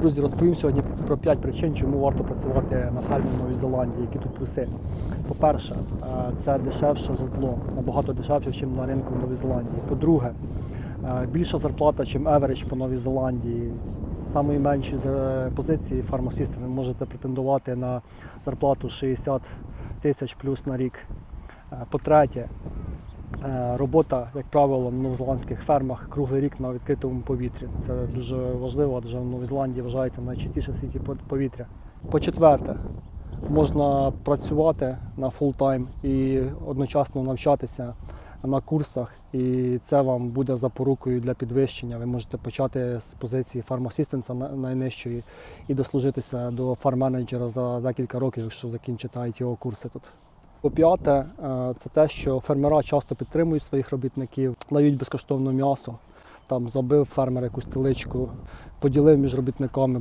Друзі, розповім сьогодні про 5 причин, чому варто працювати на фермі в Новій Зеландії, які тут плюси. По-перше, е, це дешевше житло, набагато дешевше, ніж на ринку в Зеландії. По-друге, е, більша зарплата, ніж average по Новій Зеландії. Самої менші позиції фармасіста ви можете претендувати на зарплату 60 тисяч плюс на рік. Е, По-третє, Е, Робота, як правило, на новозеландських фермах круглий рік на відкритому повітрі. Це дуже важливо, адже в Новій Зеландії вважається найчистіше в світі повітря. По-четверте, можна працювати на фултайм і одночасно навчатися на курсах, і це вам буде запорукою для підвищення. Ви можете почати з позиції фармасістенса найнижчої і дослужитися до фарм-менеджера за декілька років, якщо закінчите ITO курси тут. По-п'яте, це те, що фермера часто підтримують своїх робітників, дають безкоштовне м'ясо. Там забив фермер якусь теличку, поділив між робітниками.